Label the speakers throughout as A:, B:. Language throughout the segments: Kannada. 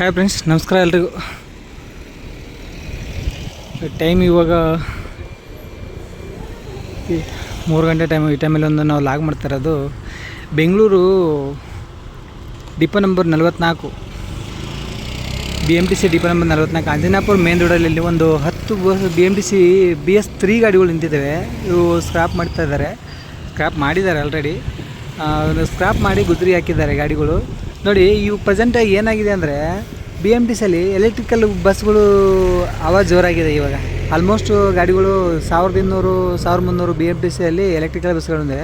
A: ಹಾಯ್ ಫ್ರೆಂಡ್ಸ್ ನಮಸ್ಕಾರ ಎಲ್ರಿಗೂ. ಟೈಮ್ ಇವಾಗ ಮೂರು ಗಂಟೆ ಟೈಮ್ ಈ ಟೈಮಲ್ಲಿ ಒಂದು ನಾವು ಲಾಗ್ ಮಾಡ್ತಾ ಇರೋದು ಬೆಂಗಳೂರು ಡಿಪೋ ನಂಬರ್ ನಲವತ್ನಾಲ್ಕು. B M T C depot number ನಲವತ್ನಾಲ್ಕು. ಅಂಜನಾಪುರ ಮೇನ್ ರೋಡಲ್ಲಿ ಒಂದು ಹತ್ತು bus B M T C B S three ಗಾಡಿಗಳು ನಿಂತಿದ್ದಾವೆ. ಇವು ಸ್ಕ್ರಾಪ್ ಮಾಡ್ತಾ ಇದ್ದಾರೆ. ಸ್ಕ್ರಾಪ್ ಮಾಡಿದ್ದಾರೆ ಆಲ್ರೆಡಿ ಸ್ಕ್ರಾಪ್ ಮಾಡಿ ಗುದ್ರಿ ಹಾಕಿದ್ದಾರೆ ಗಾಡಿಗಳು. ನೋಡಿ, ಇವು ಪ್ರೆಸೆಂಟಾಗಿ ಏನಾಗಿದೆ ಅಂದರೆ ಬಿ ಎಂ ಟಿ ಸಿಯಲ್ಲಿ ಎಲೆಕ್ಟ್ರಿಕಲ್ ಬಸ್ಗಳು ಅವ ಜೋರಾಗಿದೆ ಇವಾಗ. ಆಲ್ಮೋಸ್ಟ್ ಗಾಡಿಗಳು ಸಾವಿರದ ಇನ್ನೂರು, ಸಾವಿರದ ಮುನ್ನೂರು ಬಿ ಎಂ ಟಿ ಸಿಯಲ್ಲಿ ಎಲೆಕ್ಟ್ರಿಕಲ್ ಬಸ್ಗಳಿದೆ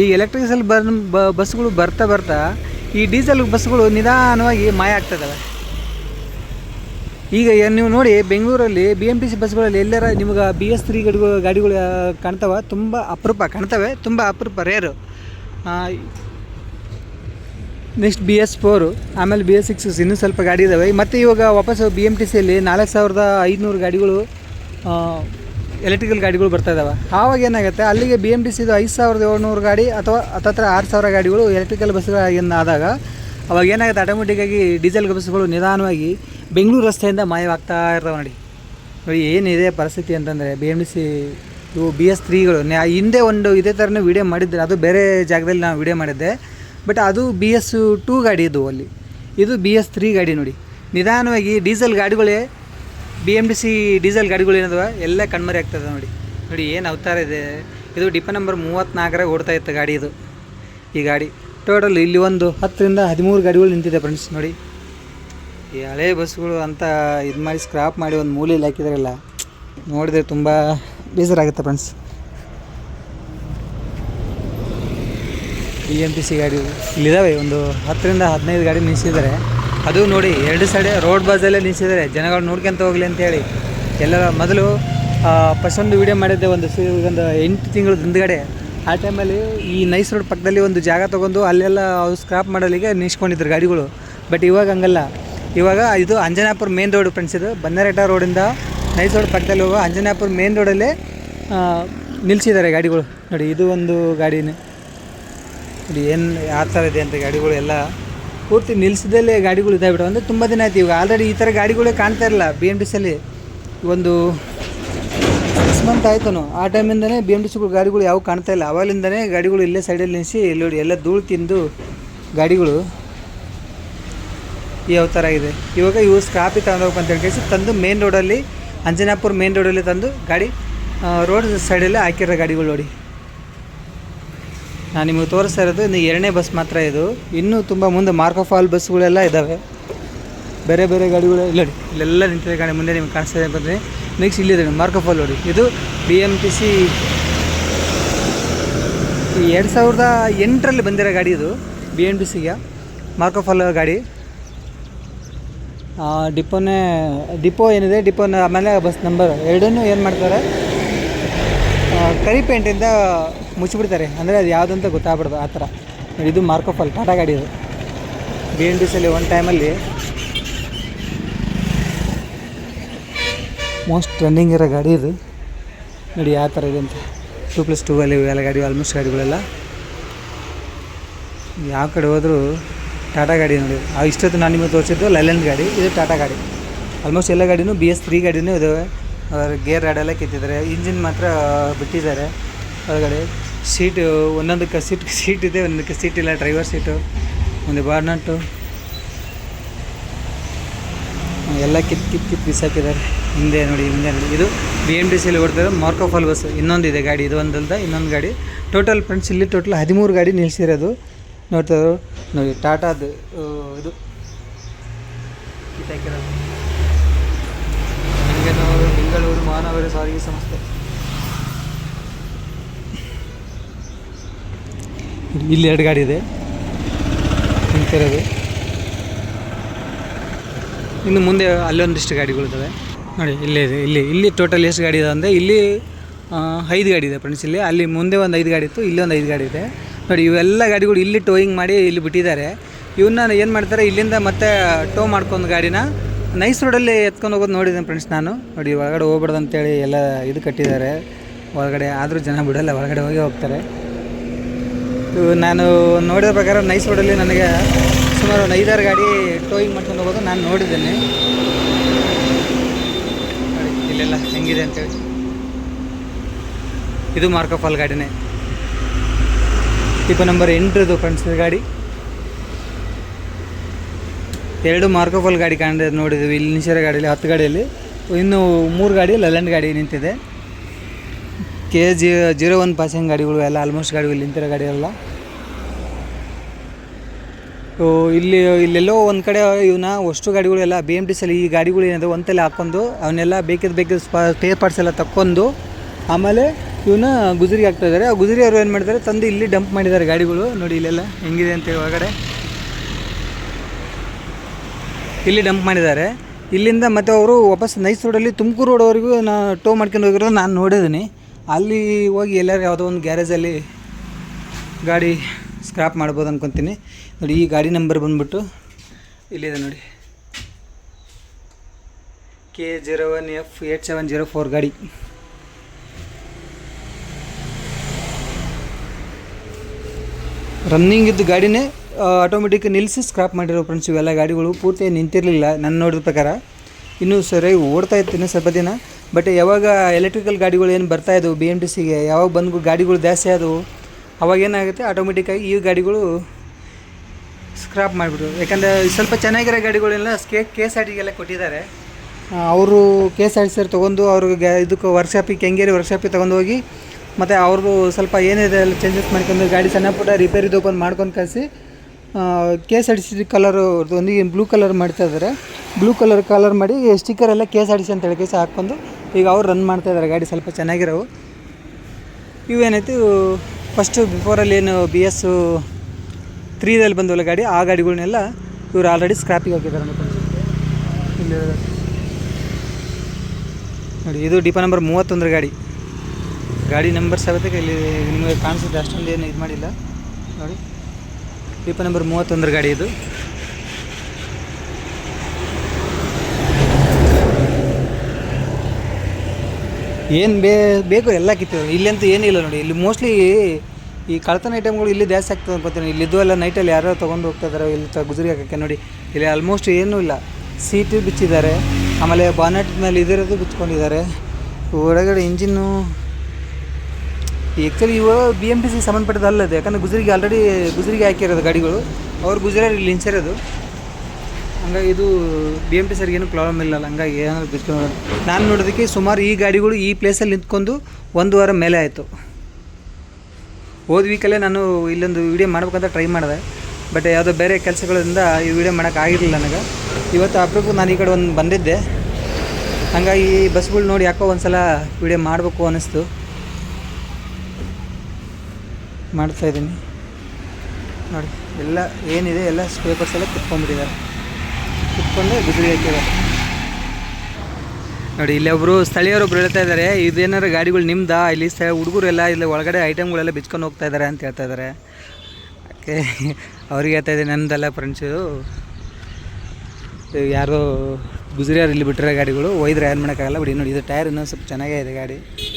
A: ಈ ಎಲೆಕ್ಟ್ರಿಕಲ್ ಬರ್ ಬಸ್ಗಳು ಬರ್ತಾ ಬರ್ತಾ ಈ ಡೀಸೆಲ್ ಬಸ್ಗಳು ನಿಧಾನವಾಗಿ ಮಾಯ ಆಗ್ತದವೆ ಈಗ ನೀವು ನೋಡಿ, ಬೆಂಗಳೂರಲ್ಲಿ ಬಿ ಎಂ ಟಿ ಸಿ ಬಸ್ಗಳಲ್ಲಿ ಎಲ್ಲರ ನಿಮ್ಗೆ ಬಿ ಎಸ್ ತ್ರೀ ಗಾಡಿಗಳು ಗಾಡಿಗಳು ಕಾಣ್ತಾವ? ತುಂಬ ಅಪರೂಪ, ಕಾಣ್ತವೆ? ತುಂಬ ಅಪರೂಪ rare next B S four ಆಮೇಲೆ ಬಿ ಎಸ್ ಸಿಕ್ಸ್ ಇನ್ನೂ ಸ್ವಲ್ಪ ಗಾಡಿ ಇದ್ದಾವೆ ಮತ್ತು ಇವಾಗ ವಾಪಸ್ಸು ಬಿ ಎಂ ಟಿ ಸಿಯಲ್ಲಿ ನಾಲ್ಕು ಸಾವಿರದ ಐದುನೂರು ಗಾಡಿಗಳು ಎಲೆಕ್ಟ್ರಿಕಲ್ ಗಾಡಿಗಳು ಬರ್ತಾ ಇದ್ದಾವೆ ಆವಾಗ ಏನಾಗುತ್ತೆ, ಅಲ್ಲಿಗೆ ಬಿ ಎಂ ಟಿ ಸಿದು ಐದು ಸಾವಿರದ ಏಳ್ನೂರು ಗಾಡಿ ಅಥವಾ ಹತ್ತತ್ರ ಆರು ಸಾವಿರ ಗಾಡಿಗಳು ಎಲೆಕ್ಟ್ರಿಕಲ್ ಬಸ್ಗಳನ್ನು ಆದಾಗ, ಅವಾಗ ಏನಾಗುತ್ತೆ ಆಟೋಮೆಟಿಕ್ಕಾಗಿ ಡೀಸೆಲ್ ಬಸ್ಗಳು ನಿಧಾನವಾಗಿ ಬೆಂಗಳೂರು ರಸ್ತೆಯಿಂದ ಮಾಯವಾಗ್ತಾ ಇರ್ತಾವೆ ನೋಡಿ. ನೋಡಿ, ಏನಿದೆ ಪರಿಸ್ಥಿತಿ ಅಂತಂದರೆ ಬಿ ಎಂ ಡಿ ಸಿ ಇವು ಬಿ ಎಸ್ ತ್ರೀಗಳು ಹಿಂದೆ ಒಂದು ಇದೇ ಥರನೇ ವೀಡಿಯೋ ಮಾಡಿದ್ದೆ. ಅದು ಬೇರೆ ಜಾಗದಲ್ಲಿ ನಾನು ವೀಡಿಯೋ ಮಾಡಿದ್ದೆ. ಬಟ್ ಅದು ಬಿ ಎಸ್ ಟೂ ಗಾಡಿ ಇದು ಅಲ್ಲಿ. ಇದು ಬಿ ಎಸ್ ತ್ರೀ ಗಾಡಿ ನೋಡಿ. ನಿಧಾನವಾಗಿ diesel ಗಾಡಿಗಳೇ, B M D C diesel ಗಾಡಿಗಳು ಏನದವ, ಎಲ್ಲ ಕಣ್ಮರೆ ಆಗ್ತದೆ ನೋಡಿ. ನೋಡಿ, ಏನು ಅವತಾರ ಇದೆ. ಇದು ಡಿಪ ನಂಬರ್ ಮೂವತ್ತ್ನಾಲ್ಕರಾಗ ಓಡ್ತಾ ಇತ್ತು ಗಾಡಿ ಇದು, ಈ ಗಾಡಿ. ಟೋಟಲ್ ಇಲ್ಲಿ ಒಂದು ಹತ್ತರಿಂದ ಹದಿಮೂರು ಗಾಡಿಗಳು ನಿಂತಿದೆ ಫ್ರೆಂಡ್ಸ್ ನೋಡಿ. ಈ ಹಳೆ ಬಸ್ಗಳು ಅಂತ ಇದು ಮಾಡಿ ಸ್ಕ್ರಾಪ್ ಮಾಡಿ ಒಂದು ಮೂಲೆಯಲ್ಲಿ ಹಾಕಿದಾರಲ್ಲ, ನೋಡಿದ್ರೆ ತುಂಬ ಬೇಜಾರಾಗುತ್ತೆ friends B M T C ಗಾಡಿ ಇಲ್ಲಿದ್ದಾವೆ. ಒಂದು ಹತ್ತರಿಂದ ಹದಿನೈದು ಗಾಡಿ ನಿಲ್ಲಿಸಿದ್ದಾರೆ ಅದು ನೋಡಿ ಎರಡು ಸೈಡೆ ರೋಡ್ ಬಾಜಲ್ಲೇ ನಿಲ್ಲಿಸಿದ್ದಾರೆ ಜನಗಳು ನೋಡ್ಕೊಂತ ಹೋಗ್ಲಿ ಅಂತೇಳಿ ಎಲ್ಲರ ಮೊದಲು ಫಸ್ಟ್ ಒಂದು ವೀಡಿಯೋ ಮಾಡಿದ್ದೆ. ಒಂದು ಒಂದು ಎಂಟು ತಿಂಗಳ ಹಿಂದ್ಗಡೆ. ಆ ಟೈಮಲ್ಲಿ ಈ ನೈಸ್ ರೋಡ್ ಪಕ್ಕದಲ್ಲಿ ಒಂದು ಜಾಗ ತೊಗೊಂಡು ಅಲ್ಲೆಲ್ಲ ಅವ್ರು ಸ್ಕ್ರಾಪ್ ಮಾಡಲಿಕ್ಕೆ ನಿಲ್ಸ್ಕೊಂಡಿದ್ರು ಗಾಡಿಗಳು. ಬಟ್ ಇವಾಗ ಹಂಗಲ್ಲ. ಇವಾಗ ಇದು ಅಂಜನಾಪುರ ಮೇನ್ ರೋಡ್ ಫ್ರೆಂಡ್ಸ್ ಇದು. ಬನ್ನರೇಟ ರೋಡಿಂದ ನೈಸ್ ರೋಡ್ ಪಕ್ಕದಲ್ಲಿ ಹೋಗುವ ಅಂಜನಾಪುರ ಮೇನ್ ರೋಡಲ್ಲೇ ನಿಲ್ಲಿಸಿದ್ದಾರೆ ಗಾಡಿಗಳು. ನೋಡಿ, ಇದು ಒಂದು ಗಾಡಿನೇ. ನೋಡಿ ಏನು ಯಾವ ಥರ ಇದೆ ಅಂತ ಗಾಡಿಗಳು ಎಲ್ಲ ಪೂರ್ತಿ ನಿಲ್ಲಿಸಿದಲ್ಲೇ ಗಾಡಿಗಳು ಇದಾಗ್ಬಿಟ್ಟು ಅಂದರೆ ತುಂಬ ದಿನ ಆಯ್ತು ಇವಾಗ. ಆಲ್ರೆಡಿ ಈ ಥರ ಗಾಡಿಗಳೇ ಕಾಣ್ತಾ ಇರಲ್ಲ. ಬಿ ಎಂ ಟಿ ಸಿಯಲ್ಲಿ ಒಂದು ಸಿಕ್ಸ್ ಮಂತ್ ಆಯ್ತು ಆ ಟೈಮಿಂದನೇ ಬಿ ಎಂ ಟಿ ಸಿಗಳು ಗಾಡಿಗಳು ಯಾವ ಕಾಣ್ತಾ ಇಲ್ಲ. ಅವಾಗಿಂದನೇ ಗಾಡಿಗಳು ಇಲ್ಲೇ ಸೈಡಲ್ಲಿ ನಿಲ್ಲಿಸಿ ಇಲ್ಲಿ ನೋಡಿ ಎಲ್ಲ ಧೂಳು ತಿಂದು ಗಾಡಿಗಳು ಯಾವ ಥರ ಇದೆ ಇವಾಗ ಇವು ಸ್ಕ್ರಾಪಿ ತಗೊಂಡೋಗಪ್ಪ ಅಂತ ಹೇಳಿ ತಂದು ಮೇನ್ ರೋಡಲ್ಲಿ ಅಂಜನಾಪುರ ಮೇನ್ ರೋಡಲ್ಲಿ ತಂದು ಗಾಡಿ ರೋಡ್ ಸೈಡಲ್ಲೇ ಹಾಕಿರೋ ಗಾಡಿಗಳು ನೋಡಿ. ನಾನು ನಿಮಗೆ ತೋರಿಸ್ತಾ ಇರೋದು, ಇನ್ನು ಎರಡನೇ ಬಸ್ ಮಾತ್ರ ಇದು. ಇನ್ನೂ ತುಂಬ ಮುಂದೆ ಮಾರ್ಕ್ ಆಫ್ ಆಲ್ ಬಸ್ಗಳೆಲ್ಲ ಇದ್ದಾವೆ ಬೇರೆ ಬೇರೆ ಗಾಡಿಗಳು, ಇಲ್ಲ ಇಲ್ಲೆಲ್ಲ ನಿಂತಿದೆ ಗಾಡಿ ಮುಂದೆ ನಿಮ್ಗೆ ಕಾಣಿಸ್ತಾ ಇದೆ ಬಂದರೆ. ನೆಕ್ಸ್ಟ್ ಇಲ್ಲಿದೆ ಮಾರ್ಕ್ ಆಫ್ ಆಲ್ ನೋಡಿ. ಇದು ಬಿ ಎಂ ಟಿ ಸಿ ಎರಡು ಸಾವಿರದ ಎಂಟರಲ್ಲಿ ಬಂದಿರೋ ಗಾಡಿ ಇದು ಬಿ ಎಂ ಟಿ ಸಿಗೆ ಮಾರ್ಕ್ ಆಫ್ ಆಲ್ ಗಾಡಿ ಡಿಪೋನೇ, ಡಿಪೋ ಏನಿದೆ ಡಿಪೋನ ಆಮೇಲೆ ಬಸ್ ನಂಬರ್ ಎರಡನ್ನೂ ಏನು ಮಾಡ್ತಾರೆ ಕರಿಪೇಂಟಿಂದ ಕರಿ ಪೇಂಟಿಂದ ಮುಚ್ಚಿಬಿಡ್ತಾರೆ. ಅಂದರೆ ಅದು ಯಾವುದಂತ ಗೊತ್ತಾಗ್ಬಿಡ್ದು ಆ ಥರ. ಇದು ಮಾರ್ಕೋಫಲ್ ಟಾಟಾ ಗಾಡಿ ಇದು. ಬಿ ಎನ್ ಡಿ ಸಿಲಿ ಒಂದು ಟೈಮಲ್ಲಿ ಮೋಸ್ಟ್ ಟ್ರೆಂಡಿಂಗ್ ಇರೋ ಗಾಡಿ ಇದು. ನೋಡಿ, ಯಾವ ಥರ ಇದೆ ಅಂತ. ಟೂ ಪ್ಲಸ್ ಟೂ ಅಲ್ಲಿ ಎಲ್ಲ ಗಾಡಿ ಆಲ್ಮೋಸ್ಟ್ ಗಾಡಿಗಳೆಲ್ಲ. ಯಾವ ಕಡೆ ಹೋದರೂ ಟಾಟಾ ಗಾಡಿ ನೋಡಿ. ಆ, ಇಷ್ಟೊತ್ತು ನಾನು ನಿಮಗೆ ತೋರಿಸಿದ್ದು ಲೈಲ್ಯಾಂಡ್ ಗಾಡಿ. ಇದು ಟಾಟಾ ಗಾಡಿ. ಆಲ್ಮೋಸ್ಟ್ ಎಲ್ಲ ಗಾಡಿನೂ ಬಿ ಎಸ್ ತ್ರೀ ಗಾಡಿನೂ ಇದ್ದಾವೆ ಗೇರ್ ರಾಡೆಲ್ಲ ಕಿತ್ತಿದ್ದಾರೆ. ಇಂಜಿನ್ ಮಾತ್ರ ಬಿಟ್ಟಿದ್ದಾರೆ ಒಳಗಡೆ ಸೀಟು, ಒಂದೊಂದಕ್ಕೆ ಸೀಟ್ ಸೀಟ್ ಇದೆ, ಒಂದೊಂದಕ್ಕೆ ಸೀಟ್ ಇಲ್ಲ ಡ್ರೈವರ್ ಸೀಟು ಒಂದು ಬಾರ್ನಟ್ಟು ಎಲ್ಲ ಕಿತ್ ಕಿತ್ ಕಿತ್ ಬಿಸಾಕಿದ್ದಾರೆ. ಹಿಂದೆ ನೋಡಿ ಹಿಂದೆ ನೋಡಿ. ಇದು ಬಿ ಎಂ ಡಿ ಸಿಲಿ ಓಡ್ತಾರೆ ಮಾರ್ಕೋಫಾಲ್ ಬಸ್ ಇನ್ನೊಂದಿದೆ ಗಾಡಿ, ಇದು ಒಂದಲ್ದ, ಇನ್ನೊಂದು ಗಾಡಿ. ಟೋಟಲ್ ಫ್ರೆಂಡ್ಸ್ ಇಲ್ಲಿ ಟೋಟಲ್ ಹದಿಮೂರು ಗಾಡಿ ನಿಲ್ಲಿಸಿರೋದು ನೋಡ್ತಾ ನೋಡಿ, ಟಾಟಾದು ಇದು. ಕಿತ್ತಾಕಿರೋದು. ಬೆಂಗಳೂರು ಬೆಂಗಳೂರು ಮಹಾನಗರ ಸಾರಿಗೆ ಸಂಸ್ಥೆ. ಇಲ್ಲಿ ಎರಡು ಗಾಡಿ ಇದೆ. ನಿಂತಿರೋದು ಇನ್ನು ಮುಂದೆ ಅಲ್ಲೊಂದಿಷ್ಟು ಗಾಡಿಗಳಿದ್ದಾವೆ ನೋಡಿ, ಇಲ್ಲೇ ಇದೆ. ಇಲ್ಲಿ ಇಲ್ಲಿ ಟೋಟಲ್ ಎಷ್ಟು ಗಾಡಿ ಇದೆ ಅಂದರೆ ಇಲ್ಲಿ ಐದು ಗಾಡಿ ಇದೆ ಫ್ರೆಂಡ್ಸ್ ಇಲ್ಲಿ. ಅಲ್ಲಿ ಮುಂದೆ ಒಂದು ಐದು ಗಾಡಿ ಇತ್ತು, ಇಲ್ಲಿ ಒಂದು ಐದು ಗಾಡಿ ಇದೆ. ನೋಡಿ, ಇವೆಲ್ಲ ಗಾಡಿಗಳು ಇಲ್ಲಿ ಟೋಯಿಂಗ್ ಮಾಡಿ ಇಲ್ಲಿ ಬಿಟ್ಟಿದ್ದಾರೆ. ಇವನ್ನ ಏನು ಮಾಡ್ತಾರೆ, ಇಲ್ಲಿಂದ ಮತ್ತೆ ಟೋ ಮಾಡ್ಕೊಂಡು ಗಾಡಿನ ನೈಸ್ ರೋಡಲ್ಲಿ ಎತ್ಕೊಂಡು ಹೋಗೋದು ನೋಡಿದ್ದೀನಿ ಫ್ರೆಂಡ್ಸ್ ನಾನು. ನೋಡಿ, ಒಳಗಡೆ ಹೋಗ್ಬಾರ್ದು ಅಂತೇಳಿ ಎಲ್ಲ ಇದು ಕಟ್ಟಿದ್ದಾರೆ. ಒಳಗಡೆ ಆದರೂ ಜನ ಬಿಡೋಲ್ಲ, ಒಳಗಡೆ ಹೋಗಿ ಹೋಗ್ತಾರೆ. ನಾನು ನೋಡಿದ ಪ್ರಕಾರ ನೈಸ್ ರೋಡಲ್ಲಿ ನನಗೆ ಸುಮಾರು ಒಂದು ಐದಾರು ಗಾಡಿ ಟೋಯಿಂಗ್ ಮಾಡ್ಕೊಂಡು ಹೋಗೋದು ನಾನು ನೋಡಿದ್ದೇನೆ. ನೋಡಿ, ಇಲ್ಲೆಲ್ಲ ಹೆಂಗಿದೆ ಅಂತೇಳಿ ಇದು ಮಾರ್ಕಫಾಲ್ ಗಾಡಿನೇ. ಟಿಪ್ಪು ನಂಬರ್ ಎಂಟ್ರದು ಫ್ರೆಂಡ್ಸ್ ಗಾಡಿ. ಎರಡು ಮಾರ್ಕೋಫಾಲ್ ಗಾಡಿ ಕಾಣಿದೆ ನೋಡಿದ್ದೀವಿ. ಇಲ್ಲಿ ನಿಶರ ಗಾಡಿಯಲ್ಲಿ ಹತ್ತು ಗಾಡಿಯಲ್ಲಿ. ಇನ್ನು ಮೂರು ಗಾಡಿ ಲಲ್ಯಾಂಡ್ ಗಾಡಿ ನಿಂತಿದೆ. K G zero one passing ಗಾಡಿಗಳು ಎಲ್ಲ ಆಲ್ಮೋಸ್ಟ್ ಗಾಡಿಗಳು ನಿಂತಿರೋ ಗಾಡಿ ಎಲ್ಲ. ಇಲ್ಲಿ, ಇಲ್ಲೆಲ್ಲೋ ಒಂದು ಕಡೆ ಇವನ್ನ ಅಷ್ಟು ಗಾಡಿಗಳೆಲ್ಲ ಬಿ ಎಂ ಟಿ ಸಲ್ಲಿ ಈ ಗಾಡಿಗಳು ಏನಿದೆ ಒಂದಲ್ಲಿ ಹಾಕ್ಕೊಂಡು ಅವನ್ನೆಲ್ಲ ಬೇಕಿದ್ದು ಬೇಕಿದ್ದ ಸ್ಪಾ ಸ್ಪೇರ್ ಪಾರ್ಟ್ಸ್ ಎಲ್ಲ ತಕ್ಕೊಂಡು ಆಮೇಲೆ ಇವನ್ನ ಗುಜರಿ ಹಾಕ್ತಾ ಇದ್ದಾರೆ ಆ ಗುಜರಿ ಅವರು ಏನು ಮಾಡಿದ್ದಾರೆ ತಂದು ಇಲ್ಲಿ ಡಂಪ್ ಮಾಡಿದ್ದಾರೆ ಗಾಡಿಗಳು. ನೋಡಿ ಇಲ್ಲೆಲ್ಲ ಹೆಂಗಿದೆ ಅಂತ ಒಳಗಡೆ ಇಲ್ಲಿ ಡಂಪ್ ಮಾಡಿದ್ದಾರೆ. ಇಲ್ಲಿಂದ ಮತ್ತೆ ಅವರು ವಾಪಸ್ ನೈಸ್ ರೋಡಲ್ಲಿ ತುಮಕೂರು ರೋಡವರೆಗೂ ನಾನು ಟೋ ಮಾಡ್ಕೊಂಡು ಹೋಗಿರೋದು ನಾನು ನೋಡಿದ್ದೀನಿ. ಅಲ್ಲಿ ಹೋಗಿ ಎಲ್ಲರೂ ಯಾವುದೋ ಒಂದು ಗ್ಯಾರೇಜಲ್ಲಿ ಗಾಡಿ ಸ್ಕ್ರಾಪ್ ಮಾಡ್ಬೋದು ಅಂದ್ಕೊತೀನಿ ನೋಡಿ, ಈ ಗಾಡಿ ನಂಬರ್ ಬಂದ್ಬಿಟ್ಟು ಇಲ್ಲಿದೆ ನೋಡಿ. K zero one F eight seven zero four ಗಾಡಿ. ರನ್ನಿಂಗ್ ಇದ್ದ ಗಾಡಿನೇ ಆಟೋಮೆಟಿಕ್ ನಿಲ್ಲಿಸಿ ಸ್ಕ್ರಾಪ್ ಮಾಡಿರೋ ಫ್ರೆಂಡ್ಸ್ ಇವೆಲ್ಲ ಗಾಡಿಗಳು ಪೂರ್ತಿ ನಿಂತಿರಲಿಲ್ಲ ನನ್ನ ನೋಡಿದ ಪ್ರಕಾರ. ಇನ್ನೂ ಸರಿಯಾಗಿ ಓಡ್ತಾ ಇರ್ತೀನಿ ಸ್ವಲ್ಪ ದಿನ. ಬಟ್ ಯಾವಾಗ ಎಲೆಕ್ಟ್ರಿಕಲ್ ಗಾಡಿಗಳು ಏನು ಬರ್ತಾ ಇದ್ದವು ಬಿ ಎಂ ಟಿ ಸಿಗೆ ಯಾವಾಗ ಬಂದು ಗಾಡಿಗಳು ಜಾಸ್ತಿ ಆದವು, ಅವಾಗ ಏನಾಗುತ್ತೆ ಆಟೋಮೆಟಿಕ್ಕಾಗಿ ಈ ಗಾಡಿಗಳು ಸ್ಕ್ರಾಪ್ ಮಾಡಿಬಿಟ್ರು. ಯಾಕಂದರೆ ಸ್ವಲ್ಪ ಚೆನ್ನಾಗಿರೋ ಗಾಡಿಗಳೆಲ್ಲ ಸ್ಕೇ ಕೆ ಎಸ್ ಆರ್ ಟಿಗೆಲ್ಲ ಕೊಟ್ಟಿದ್ದಾರೆ. ಅವರು K S R T sir ತೊಗೊಂಡು ಅವ್ರಿಗೆ ಇದಕ್ಕೆ ವರ್ಕ್ಶಾಪಿಗೆ ಕೆಂಗೇರಿ ವರ್ಕ್ಶಾಪಿಗೆ ತೊಗೊಂಡು ಹೋಗಿ, ಮತ್ತು ಅವ್ರದ್ದು ಸ್ವಲ್ಪ ಏನಿದೆ ಎಲ್ಲ ಚೇಂಜಸ್ ಮಾಡ್ಕೊಂಡು ಗಾಡಿ ಸಣ್ಣ ಪುಟ್ಟ ರಿಪೇರಿದು ಓಪನ್ ಮಾಡ್ಕೊಂಡು ಕಳಿಸಿ K S R T C colour ಒಂದಿಗೆ ಬ್ಲೂ ಕಲರ್ ಮಾಡ್ತಾ ಇದ್ದಾರೆ ಬ್ಲೂ ಕಲರ್ ಕಲರ್ ಮಾಡಿ ಸ್ಟಿಕ್ಕರ್ ಎಲ್ಲ K S R T C ಅಂತ ಹೇಳಿ ಕೇಸ ಹಾಕ್ಕೊಂಡು, ಈಗ ಅವ್ರು ರನ್ ಮಾಡ್ತಾ ಇದ್ದಾರೆ ಗಾಡಿ ಸ್ವಲ್ಪ ಚೆನ್ನಾಗಿರೋವು. ಇವೇನಾಯ್ತು ಫಸ್ಟು ಬಿಫೋರಲ್ಲಿ ಏನು ಬಿ ಎಸ್ ತ್ರೀದಲ್ಲಿ ಬಂದವಲ್ಲ ಗಾಡಿ, ಆ ಗಾಡಿಗಳನ್ನೆಲ್ಲ ಇವರು ಆಲ್ರೆಡಿ ಸ್ಕ್ರಾಪಿಗೆ ಹಾಕಿದ್ದಾರೆ ಇಲ್ಲಿ ನೋಡಿ, ಇದು ಡಿಪೋ ನಂಬರ್ ಮೂವತ್ತೊಂದರ ಗಾಡಿ. ಗಾಡಿ ನಂಬರ್ ಸಮೇತ ಇಲ್ಲಿ ನಿಮಗೆ ಕಾಣಿಸುತ್ತೆ, ಅಷ್ಟೊಂದು ಏನು ಇದು ಮಾಡಿಲ್ಲ. ನೋಡಿ. ಡಿಪ ನಂಬರ್ ಮೂವತ್ತೊಂದರ ಗಾಡಿ ಇದು. ಏನು ಬೇ, ಬೇಕು ಎಲ್ಲ ಕಿತ್ತಿದ್ದಾರೆ ಇಲ್ಲಂತೂ ಏನಿಲ್ಲ ನೋಡಿ, ಇಲ್ಲಿ ಮೋಸ್ಟ್ಲಿ ಈ ಕಳತನ ಐಟಮ್ಗಳು ಇಲ್ಲಿ ಜಾಸ್ತಿ ಆಗ್ತದೆ ಅನ್ಕೋತೀನಿ ಇಲ್ಲಿದ್ದು ಎಲ್ಲ ನೈಟಲ್ಲಿ ಯಾರೋ ತೊಗೊಂಡು ಹೋಗ್ತಾ ಇಲ್ಲಿ ತ ಗುಜರಿ ಹಾಕೋಕ್ಕೆ ನೋಡಿ. ಇಲ್ಲಿ ಆಲ್ಮೋಸ್ಟ್ ಏನೂ ಇಲ್ಲ. ಸೀಟು ಬಿಚ್ಚಿದ್ದಾರೆ. ಆಮೇಲೆ ಬಾನೆಟ್ ಮೇಲೆ ಇದಿರೋದು ಬಿಚ್ಕೊಂಡಿದ್ದಾರೆ. ಒಳಗಡೆ ಇಂಜಿನ್ನು ಆ್ಯಕ್ಚುಲಿ ಇವು ಬಿ ಎಂ ಟಿ ಸಿ ಸಂಬಂಧಪಟ್ಟದ ಅಲ್ಲದೆ, ಯಾಕಂದರೆ ಗುಜರಿಗೆ ಆಲ್ರೆಡಿ ಗುಜರಿಗೆ ಹಾಕಿರೋದು ಗಾಡಿಗಳು. ಅವ್ರು ಗುಜರಾ ಇಲ್ಲಿ ನಿಂಚಿರೋದು ಹಂಗಾಗಿ ಇದು ಬಿ ಎಂ ಟಿ ಸರ್ಗೆ ಏನು ಪ್ರಾಬ್ಲಮ್ ಇಲ್ಲ ಹಂಗಾಗಿ ಏನಾದ್ರು ನಾನು ನೋಡೋದಕ್ಕೆ ಸುಮಾರು ಈ ಗಾಡಿಗಳು ಈ ಪ್ಲೇಸಲ್ಲಿ ನಿಂತ್ಕೊಂಡು ಒಂದು ವಾರ ಮೇಲೆ ಆಯಿತು. ಹೋದ ವೀಕಲ್ಲೇ ನಾನು ಇಲ್ಲೊಂದು ವೀಡಿಯೋ ಮಾಡ್ಬೇಕಂತ ಟ್ರೈ ಮಾಡಿದೆ. ಬಟ್ ಯಾವುದೋ ಬೇರೆ ಕೆಲಸಗಳಿಂದ ಈ ವಿಡಿಯೋ ಮಾಡೋಕ್ಕಾಗಿರಲಿಲ್ಲ ನನಗೆ. ಇವತ್ತು ಅಪ್ರೂಪ ನಾನು ಈ ಕಡೆ ಒಂದು ಬಂದಿದ್ದೆ. ಹಂಗಾಗಿ ಬಸ್ಗಳು ನೋಡಿ ಯಾಕೋ ಒಂದು ಸಲ ವಿಡಿಯೋ ಮಾಡಬೇಕು ಅನ್ನಿಸ್ತು. ಮಾಡ್ತಾ ಇದ್ದೀನಿ. ನೋಡಿ, ಎಲ್ಲ ಏನಿದೆ, ಎಲ್ಲ ಪೇಪರ್ಸ್ ಎಲ್ಲ ಕಿತ್ಕೊಂಡ್ಬಿಟ್ಟಿದ್ದಾರೆ. ಕಿತ್ಕೊಂಡು ಗುಜರಿ ಹಾಕಿದ್ದಾರೆ. ನೋಡಿ, ಇಲ್ಲಿ ಒಬ್ಬರು ಸ್ಥಳೀಯರೊಬ್ರು ಹೇಳ್ತಾ ಇದ್ದಾರೆ ಇದೇನಾರು ಗಾಡಿಗಳು ನಿಮ್ದಾ? ಇಲ್ಲಿ ಸ, ಹುಡುಗರೆಲ್ಲ ಇಲ್ಲಿ ಒಳಗಡೆ ಐಟಮ್ಗಳೆಲ್ಲ ಬಿಚ್ಕೊಂಡು ಹೋಗ್ತಾ ಇದ್ದಾರೆ ಅಂತ ಹೇಳ್ತಾ ಇದ್ದಾರೆ. ಓಕೆ, ಅವ್ರಿಗೆ ಹೇಳ್ತಾ ಇದ್ದೀನಿ ನನ್ನದೆಲ್ಲ ಫ್ರೆಂಡ್ಸು ಯಾರೋ ಗುಜರಿಯವ್ರು ಇಲ್ಲಿ ಬಿಟ್ಟಿರೋ ಗಾಡಿಗಳು, ಒಯ್ದ್ರೆ ಏನು ಮಾಡೋಕ್ಕಾಗಲ್ಲ ಬಿಡಿ. ನೋಡಿ, ಇದು ಟೈರ್ ಇನ್ನೂ ಸ್ವಲ್ಪ ಚೆನ್ನಾಗೇ ಇದೆ ಗಾಡಿ.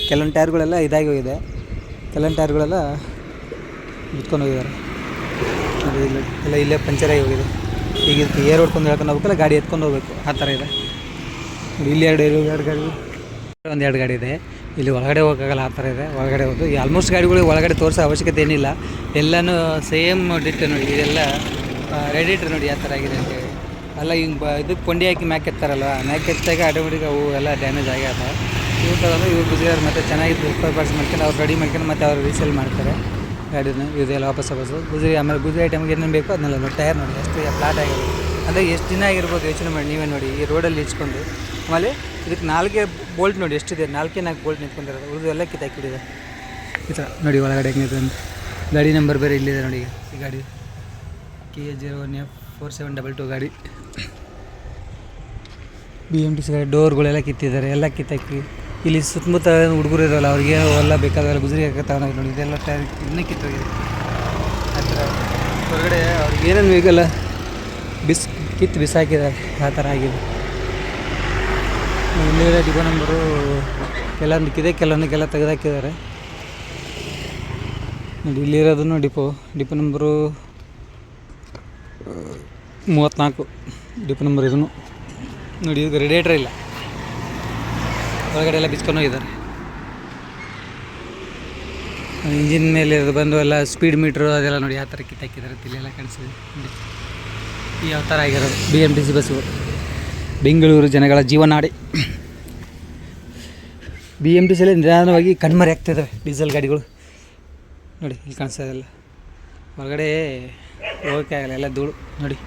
A: ಕೆಲವೊಂದು ಟೈರ್ಗಳೆಲ್ಲ ಇದಾಗಿ ಹೋಗಿದೆ. ಕೆಲವೊಂದು ಟೈರ್ಗಳೆಲ್ಲ ಬಿತ್ಕೊಂಡು ಹೋಗಿದ್ದಾರೆ ಇಲ್ಲಿ, ಎಲ್ಲ ಇಲ್ಲೇ ಪಂಚರ್ ಆಗಿ ಹೋಗಿದೆ. ಈಗ ಇದಕ್ಕೆ ಏರ್ ಹೊಡ್ಕೊಂಡು ಹೇಳ್ಕೊಂಡು ಹೋಗ್ಬೇಕಲ್ಲ, ಗಾಡಿ ಎತ್ಕೊಂಡು ಹೋಗ್ಬೇಕು. ಆ ಥರ ಇದೆ. ಇಲ್ಲಿ ಎರಡು ಎರಡು ಎರಡು ಗಾಡಿ ಒಂದು ಎರಡು ಗಾಡಿ ಇದೆ. ಇಲ್ಲಿ ಒಳಗಡೆ ಹೋಗೋಕ್ಕಾಗಲ್ಲ, ಆ ಥರ ಇದೆ. ಒಳಗಡೆ ಹೋಗೋದು ಈ ಆಲ್ಮೋಸ್ಟ್ ಗಾಡಿಗಳಿಗೆ ಒಳಗಡೆ ತೋರಿಸೋ ಅವಶ್ಯಕತೆ ಏನಿಲ್ಲ. ಎಲ್ಲನೂ ಸೇಮ್ ಡಿಟ್ ನೋಡಿ, ಇದೆಲ್ಲ ರೆಡಿಟ್ ನೋಡಿ ಯಾವ ಥರ ಆಗಿದೆ ಅಂತೇಳಿ ಅಲ್ಲ ಹಿಂಗೆ ಬ, ಇದಕ್ಕೆ ಕೊಂಡಿ ಹಾಕಿ ಮ್ಯಾಕ್ ಎತ್ತಾರಲ್ವ? ಮ್ಯಾಕ್ ಎತ್ತಾಗ ಆಟೋಮೆಟಿಕ್ ಅವು ಎಲ್ಲ ಡ್ಯಾಮೇಜ್ ಆಗ್ಯಾದ ಇವ್ರು ತಗೊಂಡು ಇವ್ರು ಬಿಸಿ ಮತ್ತು ಚೆನ್ನಾಗಿ ರಿಪೇರ್ ಪಾರ್ಟ್ಸ್ ಮಾಡ್ಕೊಂಡು ಅವ್ರು ರೆಡಿ ಮಾಡ್ಕೊಂಡು ಮತ್ತೆ ಅವ್ರು ರೀಸೇಲ್ ಮಾಡ್ತಾರೆ. ಗಾಡಿನ ಇದೆಲ್ಲ ವಾಪಸ್ ವಾಪಸ್ಸು ಗುಜರಿ ಆಮೇಲೆ ಗುಜರಿ ಐಟಮ್ಗೆ ಏನೇನು ಬೇಕೋ ಅದನ್ನೆಲ್ಲ ನೋಡಿ. ಟೈರ್ ನೋಡಿ, ಎಷ್ಟು ಫ್ಲಾಟ್ ಆಗಿದೆ. ಅಂದರೆ ಎಷ್ಟು ದಿನ ಆಗಿರ್ಬೋದು ಯೋಚನೆ ಮಾಡಿ, ನೀವೇ ನೋಡಿ. ಈ ರೋಡಲ್ಲಿ ಇಚ್ಕೊಂಡು. ಆಮೇಲೆ ಇದಕ್ಕೆ ನಾಲ್ಕೆ ಬೋಲ್ಟ್ ನೋಡಿ, ಎಷ್ಟಿದೆ? ನಾಲ್ಕೇ ನಾಲ್ಕು ಬೋಲ್ಟ್ ನಿಂತ್ಕೊಂಡಿರೋದು. ಉಳಿದು ಎಲ್ಲ ಕಿತ್ತಾಕಿಬಿಟ್ಟಿದೆ ಈ ಥರ ನೋಡಿ ಒಳಗಡೆ ಹೆಂಗಿದೆ ಅಂತ. ಗಾಡಿ ನಂಬರ್ ಬೇರೆ ಇಲ್ಲಿದೆ ನೋಡಿ ಈ ಗಾಡಿ. K A zero one F four seven double two ಗಾಡಿ. ಬಿ ಎಂ ಟಿ ಸಿ ಗಾಡಿ ಡೋರ್ಗಳೆಲ್ಲ ಕಿತ್ತಿದ್ದಾರೆ. ಎಲ್ಲ ಕಿತ್ತಾಕಿ. ಇಲ್ಲಿ ಸುತ್ತಮುತ್ತ ಹುಡುಗರು ಇರೋಲ್ಲ, ಅವ್ರಿಗೆ ಎಲ್ಲ ಬೇಕಾದ್ರೆ ಗುಜರಿ ಹಾಕಿ ತಗೊಂಡೋಗಿ ನೋಡಿ, ಇದೆಲ್ಲ ಟೈರ್ ಇನ್ನೂ ಕಿತ್ತೋಗಿದೆ. ಆ ಥರ. ಹೊರಗಡೆ ಅವ್ರಿಗೆ ಏನೇನು ಬೇಕಲ್ಲ, ಬಿಸ್, ಕಿತ್ತು ಬಿಸಾಕಿದ್ದಾರೆ, ಆ ಥರ ಆಗಿದೆ. ಇಲ್ಲಿರೋ ಡಿಪೋ ನಂಬರು ಕೆಲವೊಂದಕ್ಕಿದೆ ಕೆಲವೊಂದಕ್ಕೆಲ್ಲ ತೆಗೆದಾಕಿದ್ದಾರೆ. ನೋಡಿ, ಇಲ್ಲಿರೋದನ್ನು ಡಿಪೋ ಡಿಪೋ ನಂಬರು, ಮೂವತ್ತ್ನಾಲ್ಕು, ಡಿಪೋ ನಂಬರ್ ಇದನ್ನು. ನೋಡಿ ಇದು ರೇಡಿಯೇಟ್ರ್ ಇಲ್ಲ. ಒಳಗಡೆ ಎಲ್ಲ ಬಿಚ್ಕೊಂಡು ಹೋಗಿದ್ದಾರೆ. ಇಂಜಿನ್ ಮೇಲೆ ಬಂದು ಎಲ್ಲ ಸ್ಪೀಡ್ ಮೀಟ್ರು ಅದೆಲ್ಲ ನೋಡಿ ಯಾವ ಥರ ಕಿತ್ತಾಕಿದ್ದಾರೆ ಇಲ್ಲೆಲ್ಲ ಕಾಣಿಸಿದೆ ನೋಡಿ. ಯಾವ ಥರ ಆಗಿರೋದು? ಬಿ ಎಂ ಟಿ ಸಿ ಬಸ್ಸುಗಳು ಬೆಂಗಳೂರು ಜನಗಳ ಜೀವನಾಡಿ ಬಿ ಎಂ ಟಿ ಸಿಯಲ್ಲಿ ನಿಧಾನವಾಗಿ ಕಣ್ಮರೆ ಆಗ್ತಿದ್ದಾವೆ ಡೀಸೆಲ್ ಗಾಡಿಗಳು. ನೋಡಿ, ಇಲ್ಲಿ ಕಾಣಿಸ್ತಾ ಇದೆಲ್ಲ ಹೊರಗಡೆ ಹೋಗೋಕ್ಕೆ ಆಗಲ್ಲ, ಎಲ್ಲ ಧೂಳು. ನೋಡಿ.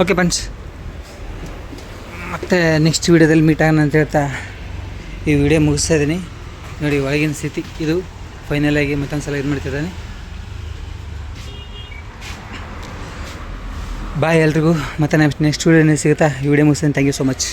A: ಓಕೆ ಫ್ರೆಂಡ್ಸ್ ಮತ್ತೆ ನೆಕ್ಸ್ಟ್ ವೀಡಿಯೋದಲ್ಲಿ ಮೀಟ್ ಆಗೋಣ ಅಂತ ಹೇಳ್ತಾ ಈ ವಿಡಿಯೋ ಮುಗಿಸ್ತಾ ಇದ್ದೀನಿ. ನೋಡಿ, ಒಳಗಿನ ಸ್ಥಿತಿ ಇದು. ಫೈನಲ್ ಆಗಿ ಮತ್ತೊಂದು ಸಲ ಇದು ಮಾಡ್ತಿದ್ದಾನೆ ಬಾಯ್ ಎಲ್ರಿಗೂ. ಮತ್ತೆ ನೆಕ್ಸ್ಟ್ ನೆಕ್ಸ್ಟ್ ವೀಡಿಯೋನೇ ಸಿಗುತ್ತಾ? ಈ ವಿಡಿಯೋ ಮುಗಿಸ್ತೀನಿ. Thank you so much